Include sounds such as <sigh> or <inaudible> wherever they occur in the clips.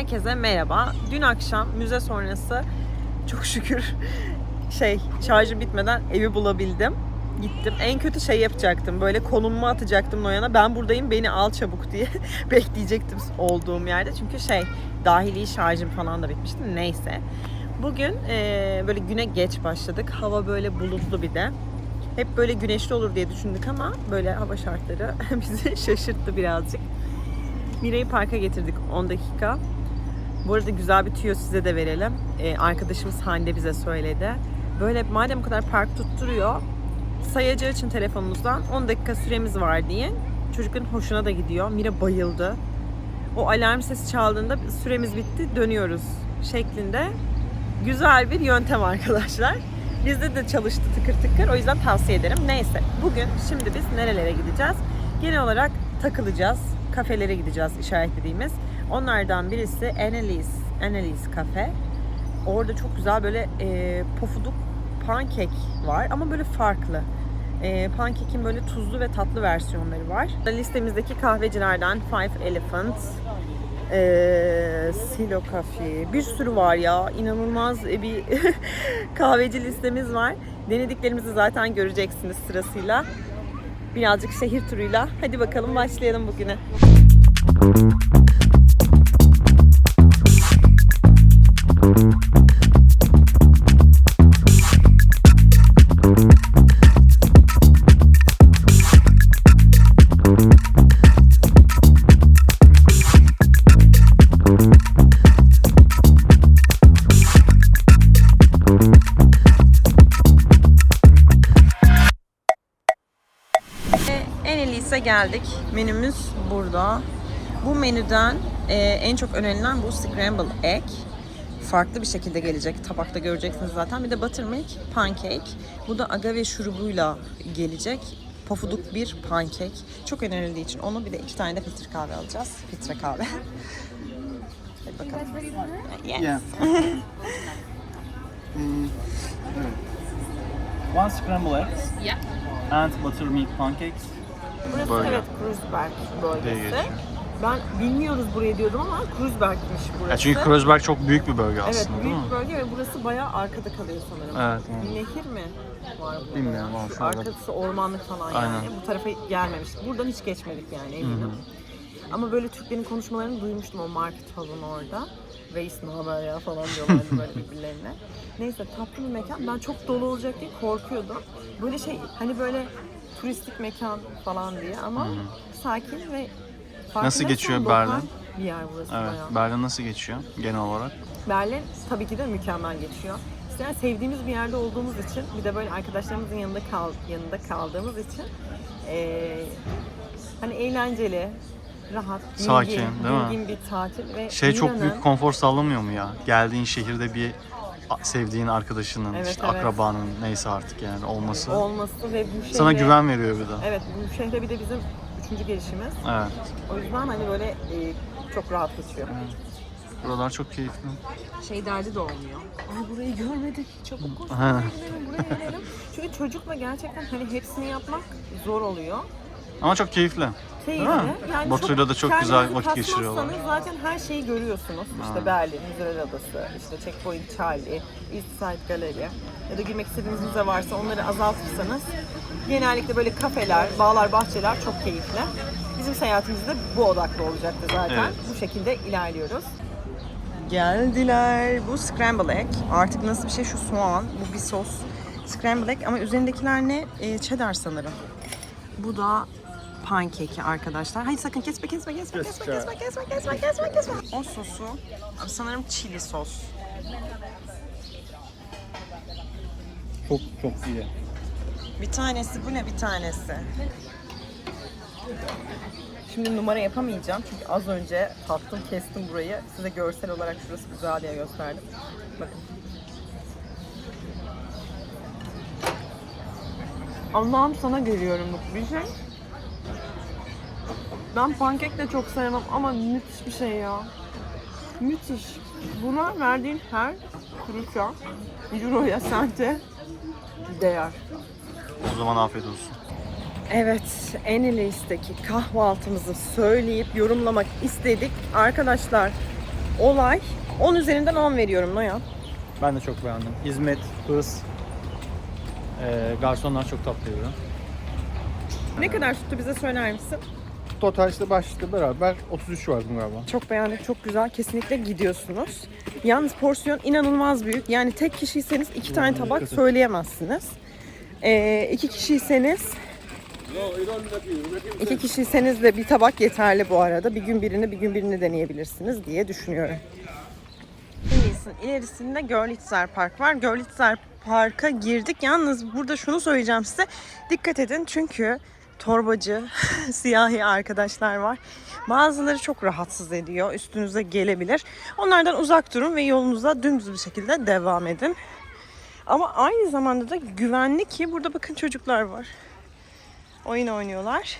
Herkese merhaba. Dün akşam müze sonrası çok şükür şey şarjım bitmeden evi bulabildim. Gittim. En kötü şey yapacaktım. Böyle konumu atacaktım Noyan'a. Ben buradayım beni al çabuk diye <laughs> bekleyecektim olduğum yerde. Çünkü şey dahili şarjım falan da bitmişti. Neyse. Bugün eee, böyle güne geç başladık. Hava böyle bulutlu bir de. Hep böyle güneşli olur diye düşündük ama böyle hava şartları <laughs> bizi şaşırttı birazcık. Mira'yı parka getirdik 10 dakika. Bu arada güzel bir tüyo size de verelim. Ee, arkadaşımız Hande bize söyledi. Böyle madem bu kadar park tutturuyor, sayacağı için telefonumuzdan 10 dakika süremiz var diye. Çocukların hoşuna da gidiyor. Mira bayıldı. O alarm sesi çaldığında süremiz bitti, dönüyoruz şeklinde güzel bir yöntem arkadaşlar. Bizde de çalıştı tıkır tıkır. O yüzden tavsiye ederim. Neyse. Bugün şimdi biz nerelere gideceğiz? Genel olarak takılacağız. Kafelere gideceğiz işaretlediğimiz. Onlardan birisi Annalise, Annalise Cafe. Orada çok güzel böyle e, pofuduk pankek var ama böyle farklı. E, pankekin böyle tuzlu ve tatlı versiyonları var. Listemizdeki kahvecilerden Five Elephants, ee, Silo Cafe. Bir sürü var ya. İnanılmaz bir <laughs> kahveci listemiz var. Denediklerimizi zaten göreceksiniz sırasıyla. Birazcık şehir turuyla. Hadi bakalım başlayalım bugüne. Geldik. Menümüz burada. Bu menüden e, en çok önerilen bu scramble egg. Farklı bir şekilde gelecek. Tabakta göreceksiniz zaten. Bir de buttermilk pancake. Bu da agave şurubuyla gelecek. Pofuduk bir pancake. Çok önerildiği için onu bir de iki tane de filtre kahve alacağız. Filtre kahve. <laughs> Hadi bakalım. Yes. Yeah. <laughs> Mm, One scrambled eggs Yeah. and buttermilk pancakes. Burası Bölge. evet Kreuzberg bölgesi. Ben bilmiyoruz burayı diyordum ama Kreuzberg'miş burası. Ya çünkü Kreuzberg çok büyük bir bölge Evet aslında değil büyük mi? bir bölge ve burası bayağı arkada kalıyor sanırım. Evet, yani. Nehir mi var burada? Bilmiyorum ama Şu arkası ormanlık falan Aynen. yani. Bu tarafa gelmemiştik. Buradan hiç geçmedik yani eminim. Ama böyle Türklerin konuşmalarını duymuştum o market falan orada. Reis ne haber ya falan diyorlardı <laughs> böyle birbirlerine. Neyse tatlı bir mekan. Ben çok dolu olacak diye korkuyordum. Böyle şey hani böyle turistik mekan falan diye ama sakin ve farkındaysan geçiyor Berlin? Bir yer burası Evet. bayağı. Berlin nasıl geçiyor genel olarak? Berlin tabii ki de mükemmel geçiyor. Yani sevdiğimiz bir yerde olduğumuz için bir de böyle arkadaşlarımızın yanında kal yanında kaldığımız için eee, hani eğlenceli, rahat, Sakin, dingin, değil mi? dingin bir tatil ve Şey çok büyük konfor sağlamıyor mu ya? Geldiğin şehirde bir sevdiğin arkadaşının, Evet, işte evet. akrabanın neyse artık yani olması olması ve bu şehre sana güven veriyor bir de. Evet, bu şehre bir de bizim üçüncü gelişimiz. Evet. O yüzden hani böyle eee, çok rahat geçiyor. Buralar çok keyifli. Şey derdi de olmuyor. Ay burayı görmedik. Çabuk koş. Buraya gidelim, buraya gidelim. Çünkü çocukla gerçekten hani hepsini yapmak zor oluyor. Ama çok keyifli. Keyifli. Değil mi? Yani Batu'yla da çok kendinizi güzel vakit geçiriyorlar. kasmazsanız zaten her şeyi görüyorsunuz. İşte Berlin, Müzeler Adası, işte Checkpoint Charlie, East Side Gallery ya da girmek istediğiniz müze varsa onları azaltırsanız genellikle böyle kafeler, bağlar, bahçeler çok keyifli. Bizim seyahatimizde bu odaklı olacaktı zaten. Evet. Bu şekilde ilerliyoruz. Geldiler. Bu scramble egg. Artık nasıl bir şey şu soğan. Bu bir sos. Scramble egg ama üzerindekiler ne? Ee, cheddar sanırım. Bu da pankeki arkadaşlar. Hayır sakın kesme kesme kesme kesme kesme kesme kesme kesme kesme. O sosu sanırım chili sos. Çok çok iyi. Bir tanesi bu ne bir tanesi? Şimdi numara yapamayacağım çünkü az önce tattım kestim burayı. Size görsel olarak şurası güzel diye gösterdim. Bakın. Allah'ım sana geliyorum bu bir şey. Ben pankek de çok sevmem ama müthiş bir şey ya. Müthiş. Buna verdiğin her kuruşa, euroya, sente değer. O zaman afiyet olsun. Evet, Enileis'teki kahvaltımızı söyleyip yorumlamak istedik. Arkadaşlar, olay 10 üzerinden 10 veriyorum Noyan. Ben de çok beğendim. Hizmet, hız. Ee, garsonlar çok tatlıydı. Ne kadar tuttu bize söyler misin? Total işte başlıkla beraber 33 vardı galiba. Çok beğendik, çok güzel. Kesinlikle gidiyorsunuz. Yalnız porsiyon inanılmaz büyük. Yani tek kişiyseniz iki tane tabak söyleyemezsiniz. Ee, iki kişiyseniz iki kişiyseniz de bir tabak yeterli bu arada. Bir gün birini bir gün birini deneyebilirsiniz diye düşünüyorum. İyisin. İlerisinde Görlitzer Park var. Görlitzer Park'a girdik. Yalnız burada şunu söyleyeceğim size. Dikkat edin çünkü torbacı, <laughs> siyahi arkadaşlar var. Bazıları çok rahatsız ediyor. Üstünüze gelebilir. Onlardan uzak durun ve yolunuza dümdüz bir şekilde devam edin. Ama aynı zamanda da güvenli ki burada bakın çocuklar var. Oyun oynuyorlar.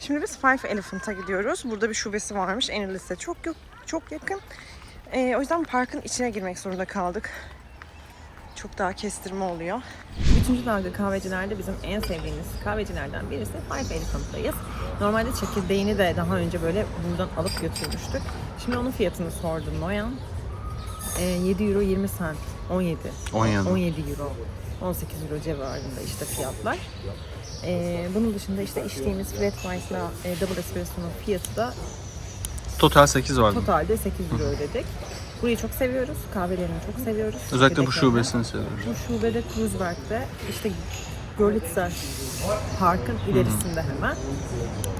Şimdi biz Five Elephant'a gidiyoruz. Burada bir şubesi varmış. Enelist'e çok çok yakın. Ee, o yüzden parkın içine girmek zorunda kaldık. Çok daha kestirme oluyor. Üçüncü dalga kahvecilerde bizim en sevdiğimiz kahvecilerden birisi Five Elephant'tayız. Normalde çekirdeğini de daha önce böyle buradan alıp götürmüştük. Şimdi onun fiyatını sordum Noyan. Ee, 7 euro 20 cent. 17. 17. 17 euro. 18 euro civarında işte fiyatlar. Ee, bunun dışında işte içtiğimiz flat white'la e, double espresso'nun fiyatı da Total 8 vardı. Totalde 8 euro ödedik. Burayı çok seviyoruz. Kahvelerini çok seviyoruz. Özellikle bu şubesini seviyorum. Bu şubede Kreuzberg'de işte Görlitzer Park'ın ilerisinde hemen.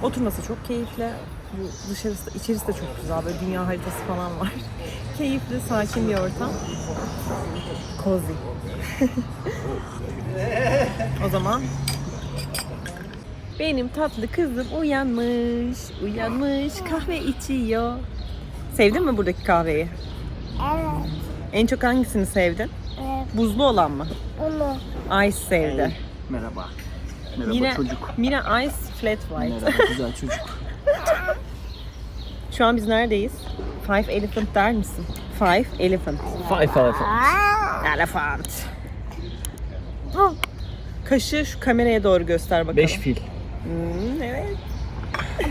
Oturması çok keyifli. Bu dışarısı, içerisi de çok güzel. Böyle dünya haritası falan var. <laughs> keyifli, sakin bir ortam. Cozy. <laughs> o zaman benim tatlı kızım uyanmış. Uyanmış, kahve içiyor. Sevdin mi buradaki kahveyi? Evet, En çok hangisini sevdin? evet. Buzlu olan mı? Bunu Ice sevdi. Merhaba. Merhaba Mira, çocuk. Mira Ice Flat White. Merhaba güzel çocuk. Şu an biz neredeyiz? Five Elephant der misin? Five Elephant. Five elephant. Elephant. Kaşı şu kameraya doğru göster bakalım. Beş fil. Hmm, evet.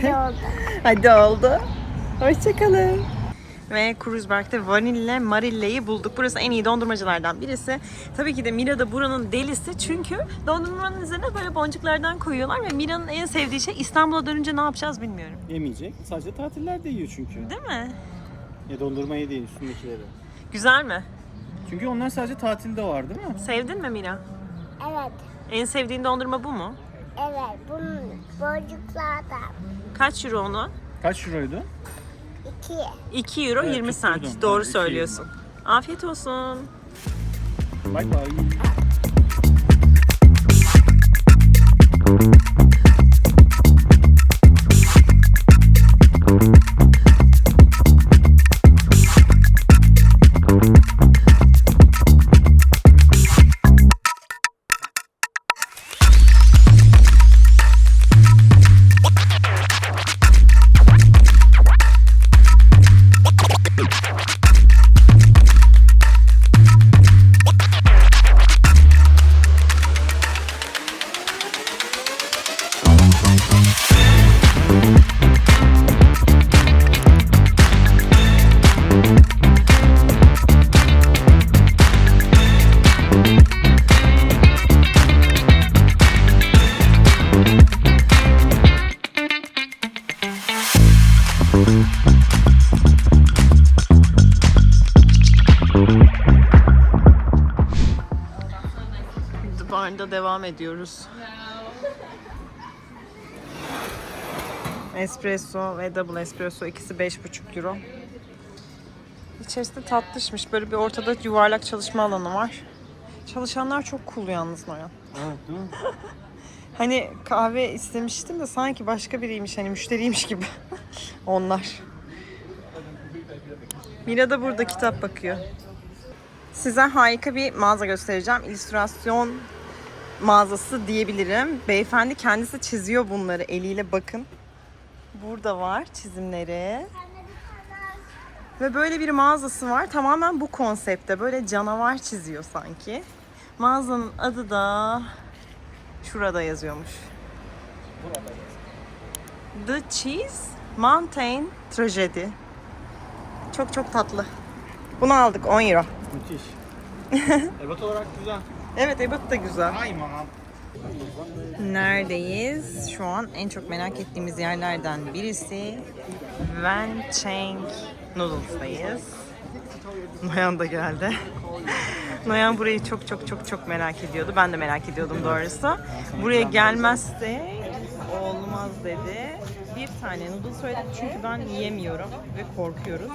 Yolda. Hadi oldu. <laughs> Hoşçakalın. Ve Kreuzberg'de vanille marilleyi bulduk. Burası en iyi dondurmacılardan birisi. Tabii ki de Mira da buranın delisi. Çünkü dondurmanın üzerine böyle boncuklardan koyuyorlar. Ve Mira'nın en sevdiği şey İstanbul'a dönünce ne yapacağız bilmiyorum. Yemeyecek. Sadece tatillerde yiyor çünkü. Değil mi? Ya dondurmayı değil üstündekileri. Güzel mi? Çünkü onlar sadece tatilde var değil mi? Sevdin mi Mira? Evet, En sevdiğin dondurma bu mu? evet. Bunun boncuklardan. Kaç euro onu? Kaç euroydu? İki. 2 euro Evet, 20 tutturdum. cent. Doğru Evet, iki söylüyorsun. Afiyet olsun. Bye bye. Devam ediyoruz. Espresso ve double espresso ikisi 5,5 euro. İçerisinde tatlışmış. Böyle bir ortada yuvarlak çalışma alanı var. Çalışanlar çok cool yalnız Noyan. Evet değil mi? <laughs> Hani kahve istemiştim de sanki başka biriymiş hani müşteriymiş gibi. <laughs> Onlar. Mira da burada kitap bakıyor. Size harika bir mağaza göstereceğim. İllüstrasyon mağazası diyebilirim. Beyefendi kendisi çiziyor bunları eliyle bakın. Burada var çizimleri. Ve böyle bir mağazası var. Tamamen bu konsepte. Böyle canavar çiziyor sanki. Mağazanın adı da şurada yazıyormuş. The Cheese Mountain Tragedy. Çok çok tatlı. Bunu aldık 10 euro. Müthiş. <laughs> evet olarak güzel. Evet ebat da güzel. Neredeyiz? Şu an en çok merak ettiğimiz yerlerden birisi Wencheng Noodles'dayız. Noyan da geldi. <laughs> Noyan burayı çok çok çok çok merak ediyordu. Ben de merak ediyordum doğrusu. Buraya gelmezse olmaz dedi. Bir tane noodle söyledi çünkü ben yiyemiyorum ve korkuyoruz.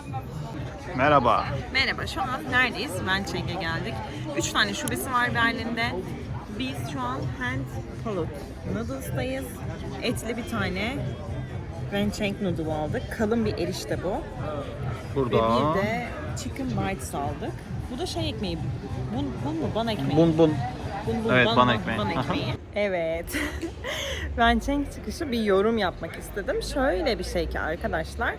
Merhaba. Merhaba, şu an neredeyiz? Wencheng'e geldik. Üç tane şubesi var Berlin'de. Biz şu an Hand Pulled Noodles'tayız. Etli bir tane Wencheng noodle aldık. Kalın bir erişte bu. Ve Burada. bir de Chicken Bites aldık. Bu da şey ekmeği. Bun, bun mu? Ban ekmeği. Bun bun. Bun bun, Evet, ban ban- ekmeği. ban ekmeği. <laughs> evet. <laughs> ben Çenk çıkışı bir yorum yapmak istedim. Şöyle bir şey ki arkadaşlar.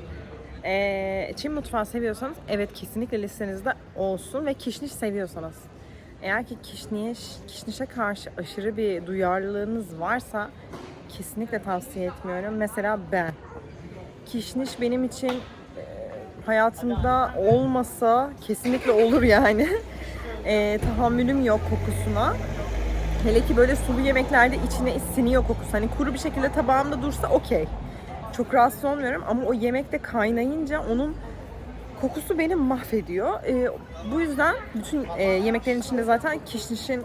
Ee, Çin mutfağı seviyorsanız evet kesinlikle listenizde olsun ve kişniş seviyorsanız. Eğer ki kişniş, kişnişe karşı aşırı bir duyarlılığınız varsa kesinlikle tavsiye etmiyorum. Mesela ben. Kişniş benim için e, hayatımda olmasa kesinlikle olur yani. <laughs> E, tahammülüm yok kokusuna. Hele ki böyle sulu yemeklerde içine siniyor kokusu. Hani kuru bir şekilde tabağımda dursa okey. Çok rahatsız olmuyorum ama o yemekte kaynayınca onun kokusu beni mahvediyor. E, bu yüzden bütün e, yemeklerin içinde zaten kişnişin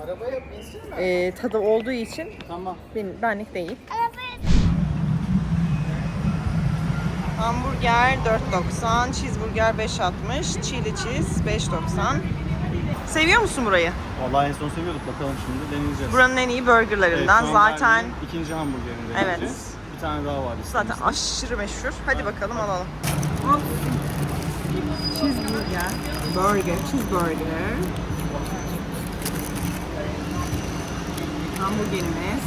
e, tadı olduğu için Tamam. benim, benlik değil. Hamburger 4.90, cheeseburger 5.60, chili cheese 5.90. Seviyor musun burayı? Vallahi en son seviyorduk. Bakalım şimdi deneyeceğiz. Buranın en iyi Evet, burgerlarından şu an zaten Berlin'in ikinci hamburgerini Evet. Bir tane daha var zaten listemizde. aşırı meşhur. Hadi bakalım alalım. Cheeseburger, burger, cheeseburger. Hamburgerimiz.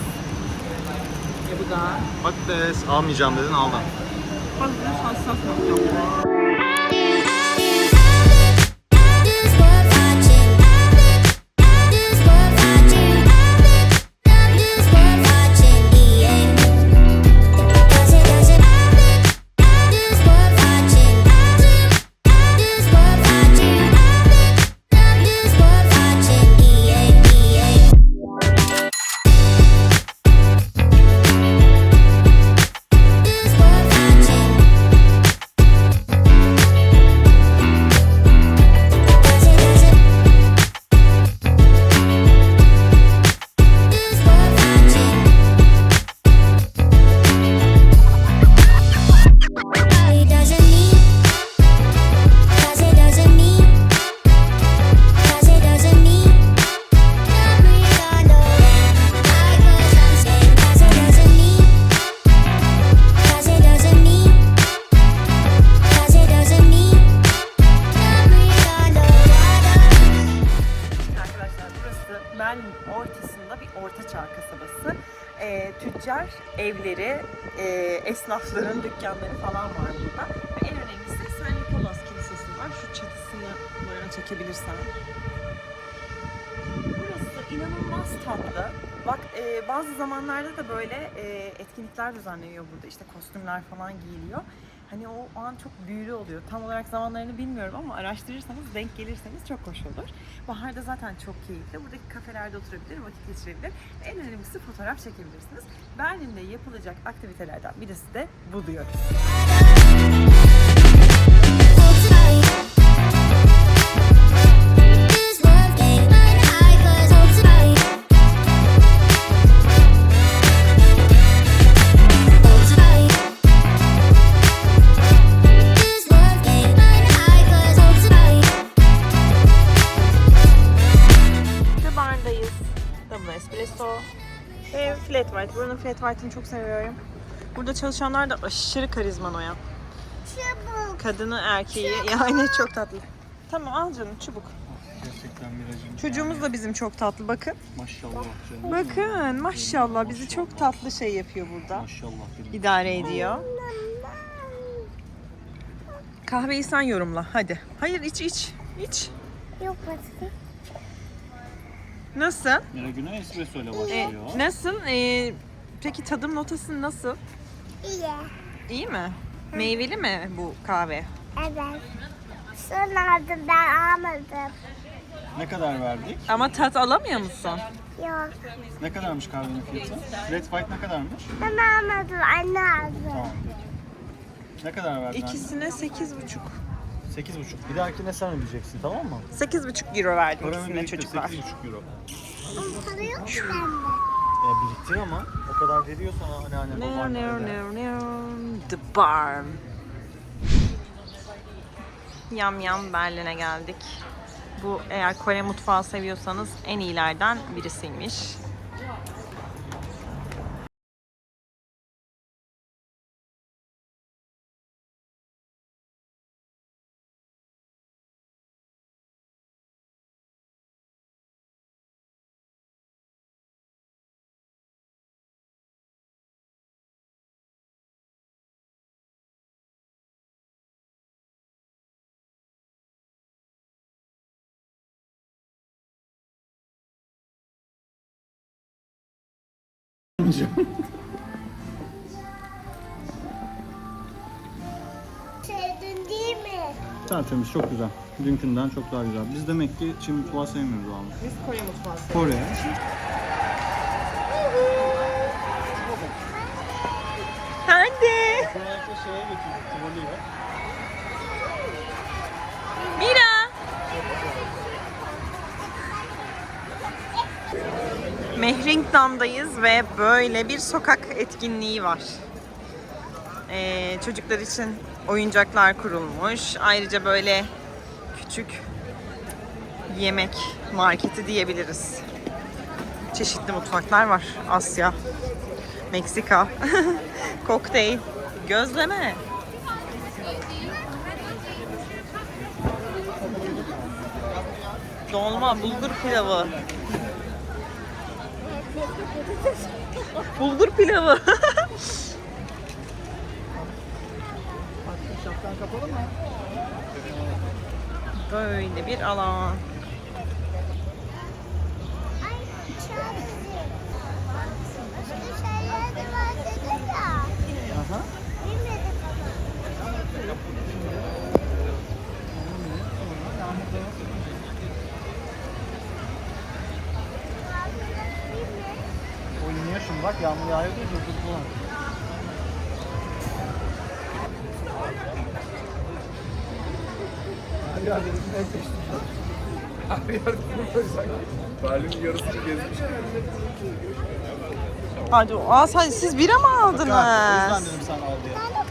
Ve bu da Patates almayacağım dedin aldın. patates hassas nokta. Dükkanları falan var burada. Ve en önemlisi St. Nicholas Kilisesi var. Şu çatısını böyle çekebilirsen. Burası inanılmaz tatlı. Bak e, bazı zamanlarda da böyle e, etkinlikler düzenleniyor burada. İşte kostümler falan giyiliyor. Hani o an çok büyülü oluyor. Tam olarak zamanlarını bilmiyorum ama araştırırsanız, denk gelirseniz çok hoş olur. Baharda zaten çok keyifli. Buradaki kafelerde oturabilir, vakit geçirebilir. En önemlisi fotoğraf çekebilirsiniz. Berlin'de yapılacak aktivitelerden birisi de bu diyoruz. Flat white'ını çok seviyorum. Burada çalışanlar da aşırı karizma Noyan. Çabuk. Kadını erkeği yani çok tatlı. Tamam al canım çubuk. Gerçekten Miracım. Çocuğumuz da bizim çok tatlı bakın. Maşallah canım. Bakın maşallah bizi çok tatlı şey yapıyor burada. Maşallah benim. İdare ediyor. Kahveyi sen yorumla hadi. Hayır iç iç. iç. Yok başka. Nasıl? Mira güne espresso ile Ee, başlıyor. nasıl? Ee, peki tadım notası nasıl? İyi. İyi mi? Meyveli mi bu kahve? Evet. Sen aldın ben almadım. Ne kadar verdik? Ama tat alamıyor musun? Yok. Ne kadarmış kahvenin fiyatı? Red White ne kadarmış? Ben almadım. Anne aldı. Tamam peki. Ne kadar verdin? İkisine sekiz buçuk. Sekiz buçuk. Bir dahakine sen ödeyeceksin tamam mı? Sekiz buçuk euro verdim Paranı ikisine biriktir, çocuklar. sekiz buçuk euro. Ama para yok ki bende. E, biriktir ama o kadar veriyor sana hani anne No, baban. no, öyle. no, no. The Barn. Yam Yam Berlin'e geldik. Bu eğer Kore mutfağı seviyorsanız en iyilerden birisiymiş. Sevdin değil mi? Tertemiz çok güzel. Dünkünden çok daha güzel. Biz demek ki Çin mutfağı sevmiyoruz abi. Biz Kore mutfağı Kore. Hadi. Mira. Mehringdam'dayız ve böyle bir sokak etkinliği var. Ee, çocuklar için oyuncaklar kurulmuş. Ayrıca böyle küçük yemek marketi diyebiliriz. Çeşitli mutfaklar var. Asya, Meksika, <laughs> kokteyl, gözleme. Dolma, bulgur pilavı. <laughs> bulgur pilavı. <laughs> Böyle bir alan. Ay çok güzel. Başka şeyler de var dedi ya. Aha. Bilmedim ama. Oynuyor şimdi bak yağmur yağıyor diye durdurdular. Yarısını gezmiş. Hadi, aa, sen, siz bira mı O yüzden aldınız? dedim sen al diye. Ben de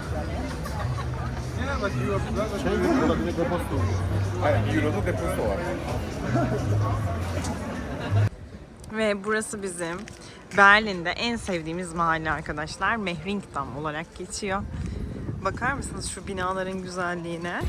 <laughs> Şey burada bir de olur. Aynen Euro'da deposto var. Ve burası bizim Berlin'de en sevdiğimiz mahalle arkadaşlar. Mehringdam olarak geçiyor. Bakar mısınız şu binaların güzelliğine?